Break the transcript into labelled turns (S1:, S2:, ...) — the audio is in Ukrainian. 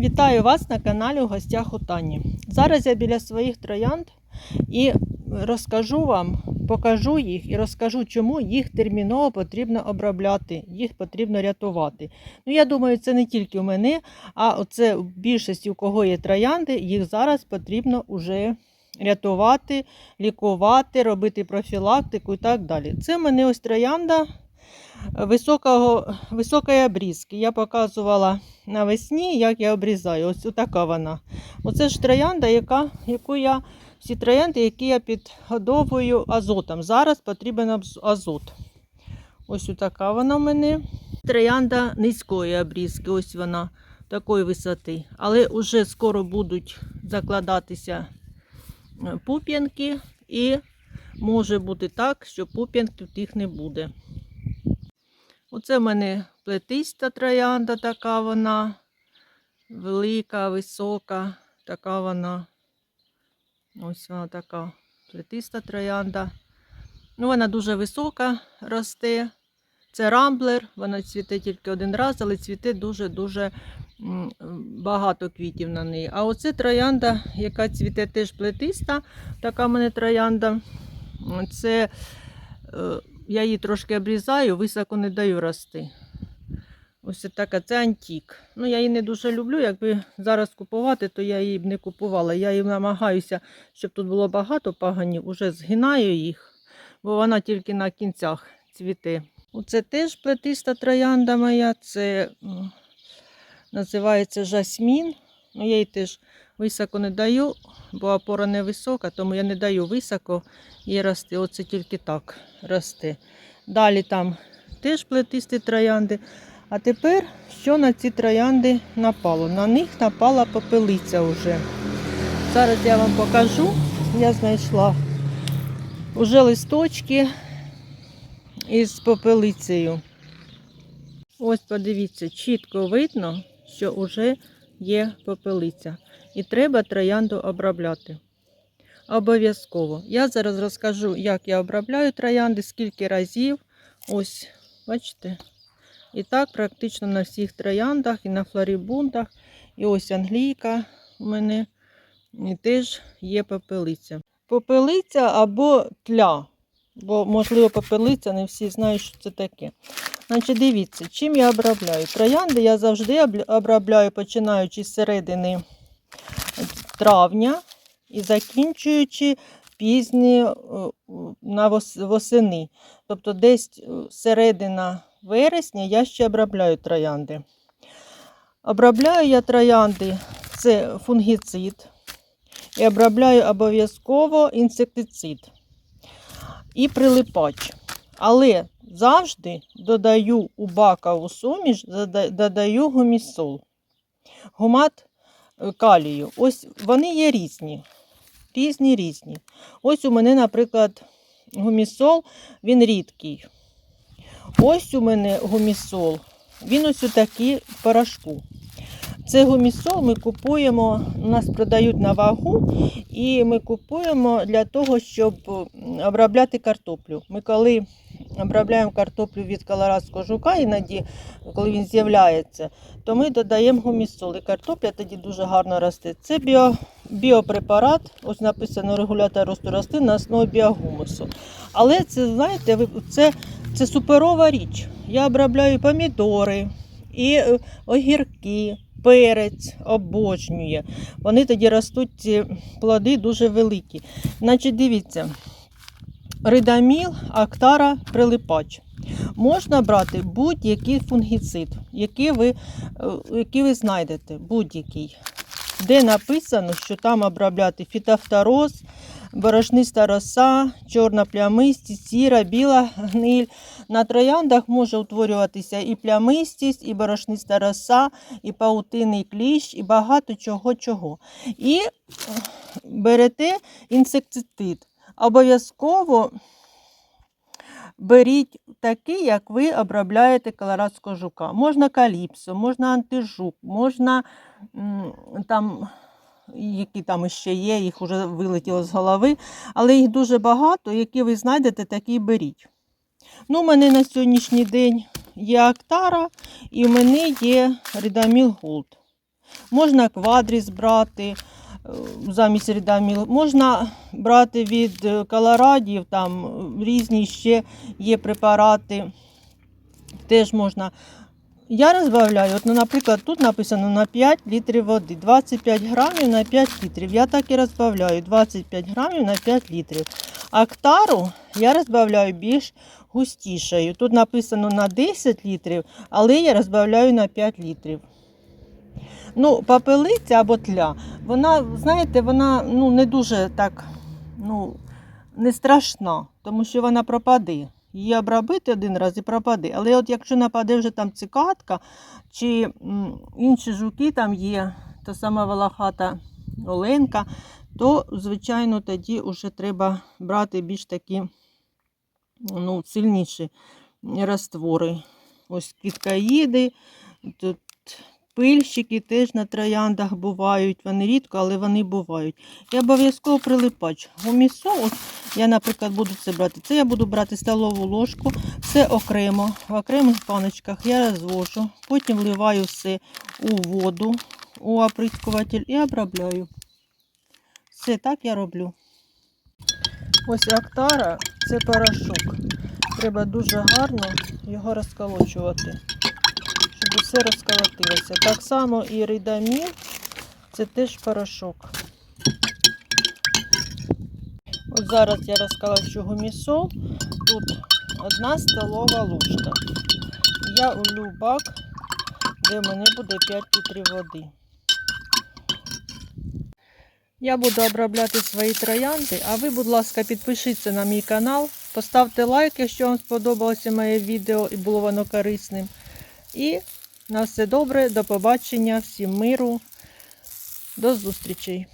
S1: Вітаю вас на каналі у гостях у Тані. Зараз я біля своїх троянд і розкажу вам, покажу їх і розкажу, чому їх терміново потрібно обробляти, їх потрібно рятувати. Ну, я думаю, це не тільки у мене, а оце в більшості, у кого є троянди, їх зараз потрібно вже рятувати, лікувати, робити профілактику і так далі. Це в мене ось троянда високого, високої обрізки. Я показувала навесні, як я обрізаю. Ось така вона. Оце ж троянда, яка, яку я, всі троянди, які я підгодовую азотом. Зараз потрібен азот. Ось така вона в мене. Троянда низької обрізки, ось вона такої висоти. Але вже скоро будуть закладатися е, пуп'янки, і може бути так, що пуп'янків тих не буде. Оце в мене плетиста троянда, така вона велика, висока, така вона. Ось вона така плетиста троянда. Ну, вона дуже висока росте. Це рамблер, вона цвіте тільки один раз, але цвіте дуже-дуже багато квітів на неї. А оце троянда, яка цвіте теж плетиста, така в мене троянда. Це е, я її трошки обрізаю, високо не даю рости. Ось така, це антік. Ну, я її не дуже люблю. Якби зараз купувати, то я її б не купувала. Я її намагаюся, щоб тут було багато паганів, уже згинаю їх, бо вона тільки на кінцях цвіте. Оце теж плетиста троянда моя, це називається жасмін. Ну, я її теж високо не даю, бо опора не висока, тому я не даю високо їй рости. Оце тільки так росте. Далі там теж плетисті троянди. А тепер що на ці троянди напало? На них напала попелиця вже. Зараз я вам покажу. Я знайшла вже листочки із попелицею. Ось подивіться, чітко видно, що вже є попелиця. І треба троянду обробляти. Обов'язково. Я зараз розкажу, як я обробляю троянди, скільки разів. Ось, бачите? І так практично на всіх трояндах, і на флорібунтах. І ось англійка у мене і теж є попелиця. Попелиця або тля. Бо, можливо, попелиця, не всі знають, що це таке. Значить, дивіться, чим я обробляю. Троянди я завжди обробляю, починаючи з середини травня і закінчуючи пізні е, на восени. Тобто десь е, середина вересня я ще обробляю троянди. Обробляю я троянди, це фунгіцид. І обробляю обов'язково інсектицид і прилипач. Але завжди додаю у бакову суміш, додаю гумісол. Гумат е, калію. Ось вони є різні. Різні різні. Ось у мене, наприклад, гумісол, він рідкий. Ось у мене гумісол. Він ось у такий в порошку. Це гумісол ми купуємо, нас продають на вагу, і ми купуємо для того, щоб обробляти картоплю. Ми коли обробляємо картоплю від колорадського жука, іноді, коли він з'являється, то ми додаємо гумісол. І картопля тоді дуже гарно росте. Це біо, біопрепарат, ось написано регулятор росту рослин на основі біогумусу. Але це, знаєте, це, це суперова річ. Я обробляю помідори і е, огірки. Перець обожнює. Вони тоді ростуть ці плоди дуже великі. Значить, дивіться, ридаміл, актара, прилипач. Можна брати будь-який фунгіцид, який ви, е, який ви знайдете, будь-який. Де написано, що там обробляти фітофтороз, борошниста роса, чорна плямистість, сіра, біла гниль. На трояндах може утворюватися і плямистість, і борошниста роса, і паутинний кліщ, і багато чого чого. І е, берете інсектицид. Обов'язково беріть такий, як ви обробляєте колорадського жука. Можна каліпсо, можна антижук, можна там. Які там ще є, їх вже вилетіло з голови, але їх дуже багато, які ви знайдете, такі беріть. Ну, у мене на сьогоднішній день є Актара і в мене є Рідаміл Голд. Можна квадріс брати замість рідаміл. Можна брати від е, колорадів, там е, різні ще є препарати. Теж можна. Я розбавляю, от, ну, наприклад, тут написано на 5 літрів води, 25 грамів на 5 літрів. Я так і розбавляю 25 грамів на 5 літрів. Актару я розбавляю більш густішою. Тут написано на 10 літрів, але я розбавляю на 5 літрів. Ну, папелиця або тля, вона, знаєте, вона ну, не дуже так, ну, не страшна, тому що вона пропаде. Її обробити один раз і пропаде. Але от якщо нападе вже там цикатка чи інші жуки там є, та сама волохата оленка, то, звичайно, тоді вже треба брати більш такі ну, сильніші раствори. Ось квіткаїди, тут пильщики теж на трояндах бувають. Вони рідко, але вони бувають. І обов'язково прилипач. Гумісо, я, наприклад, буду це брати. Це я буду брати столову ложку, все окремо, в окремих паночках я розвожу, потім вливаю все у воду, у оприскуватель і обробляю. Все так я роблю. Ось актара це порошок. Треба дуже гарно його розколочувати, все розколотилося. Так само і ридамін це теж порошок. От зараз я розколочу гумісол. Тут одна столова ложка. Я улю бак, де в мене буде 5 літрів води. Я буду обробляти свої троянди, а ви, будь ласка, підпишіться на мій канал, поставте лайк, якщо вам сподобалося моє відео і було воно корисним. І на все добре, до побачення, всім миру, до зустрічей!